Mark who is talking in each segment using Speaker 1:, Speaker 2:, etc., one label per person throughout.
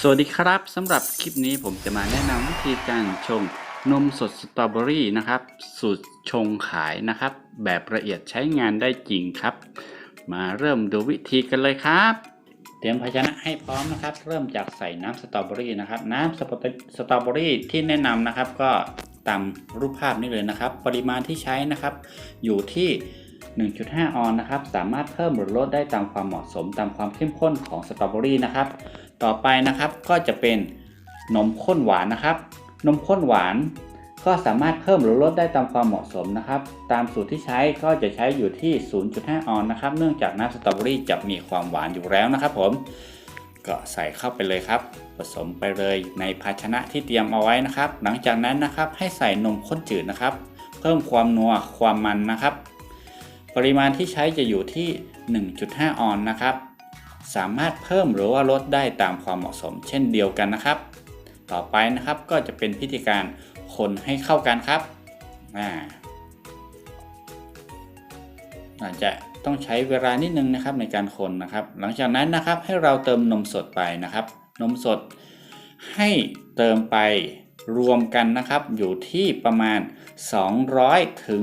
Speaker 1: สวัสดีครับสำหรับคลิปนี้ผมจะมาแนะนำวิธีการชงนมสดสตรอเบอรี่นะครับ สูตรชงขายนะครับ แบบละเอียดใช้งานได้จริงครับ มาเริ่มดูวิธีกันเลยครับ เตรียมภาชนะให้พร้อมนะครับ เริ่มจากใส่น้ำสตรอเบอรี่นะครับ น้ำสตรอเบอสตรอเบอรี่ที่แนะนำนะครับ ก็ตามรูปภาพนี้เลยนะครับ ปริมาณที่ใช้นะครับ อยู่ที่ 1.5 ออนนะครับ สามารถเพิ่มหรือลดได้ตามความเหมาะสมตามความเข้มข้นของสตรอเบอรี่นะครับ ต่อไปนะครับก็จะเป็นนมข้นหวานนะครับ นมข้นหวาน ก็สามารถเพิ่มหรือลดได้ตามความเหมาะสมนะครับ ตามสูตรที่ใช้ก็จะใช้อยู่ที่ 0.5 ออนนะครับ เนื่องจากน้ำสตรอเบอรี่จะมีความหวานอยู่แล้วนะครับ ผม ก็ใส่เข้าไปเลยครับ ผสมไปเลยในภาชนะที่เตรียมเอาไว้นะครับ หลังจากนั้นนะครับให้ใส่นมข้นจืดนะครับ เพิ่มความนัวความมันนะครับ ปริมาณที่ใช้จะอยู่ที่ 1.5 ออนนะครับ สามารถเพิ่มหรือว่าลดได้ตามความเหมาะสมเช่นเดียวกันนะครับ ต่อไปนะครับก็จะเป็นพิธีการคนให้เข้ากันครับอาอาจจะต้องใช้เวลานิดนึงนะครับในการคนนะครับ หลังจากนั้นนะครับให้เราเติมนมสดไปนะครับ นมสดให้เติมไป รวมกันนะครับอยู่ที่ประมาณ 200 ถึง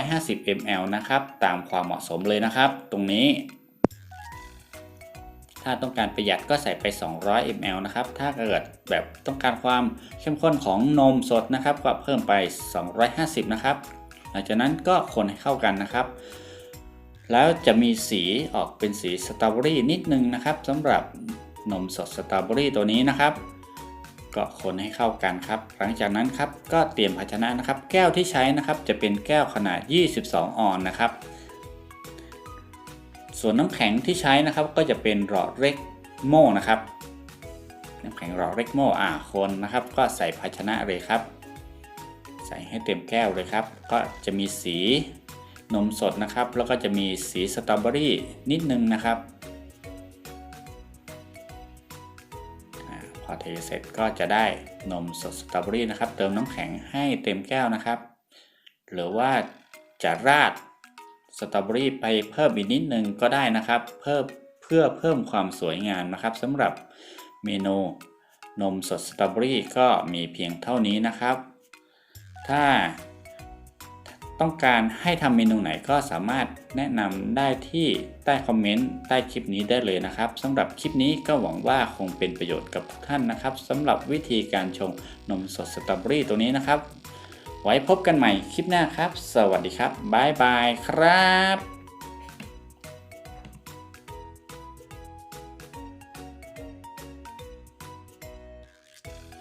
Speaker 1: 250 ml นะครับ ตามความเหมาะสมเลยนะครับ ตรงนี้ ถ้าต้องการประหยัดก็ใส่ไป 200 ml นะครับ ถ้าเกิดแบบต้องการความเข้มข้นของนมสดนะครับ ก็เพิ่มไป 250 นะครับ หลังจากนั้นก็คนให้เข้ากันนะครับ แล้วจะมีสีออกเป็นสีสตรอเบอรี่นิดนึงนะครับสำหรับนมสดสตรอเบอรี่ตัวนี้นะครับ ก็คนให้เข้ากันครับ หลังจากนั้นครับก็เตรียมภาชนะนะครับ แก้วที่ใช้นะครับจะเป็นแก้วขนาด 22 ออนนะครับ ส่วนน้ำแข็งที่ใช้นะครับก็จะเป็นหลอดเล็กโม่นะครับ น้ำแข็งหลอดเล็กโม่อ่าคนนะครับ ก็ใส่ภาชนะเลยครับ ใส่ให้เต็มแก้วเลยครับ ก็จะมีสีนมสดนะครับ แล้วก็จะมีสีสตรอเบอรี่นิดนึงนะครับ อาพอเทเสร็จก็จะได้นมสดสตรอเบอรี่นะครับ เติมน้ำแข็งให้เต็มแก้วนะครับ หรือว่าจะราดสตรอเบอรี่ไปเพิ่มอีกนิดนึงก็ได้นะครับ เพิ่มเพื่อเพิ่มความสวยงามนะครับสำหรับเมนูนมสดสตรอเบอรี่ก็มีเพียงเท่านี้นะครับ ถ้า ต้องการให้ทำเมนูไหนก็สามารถแนะนำได้ที่ใต้คอมเมนต์ใต้คลิปนี้ได้เลยนะครับสำหรับคลิปนี้ก็หวังว่าคงเป็นประโยชน์กับทุกท่านนะครับสำหรับวิธีการชงนมสดสตรอเบอรี่ตัวนี้นะครับ ไว้พบกันใหม่คลิปหน้าครับ สวัสดีครับบ๊ายบายครับ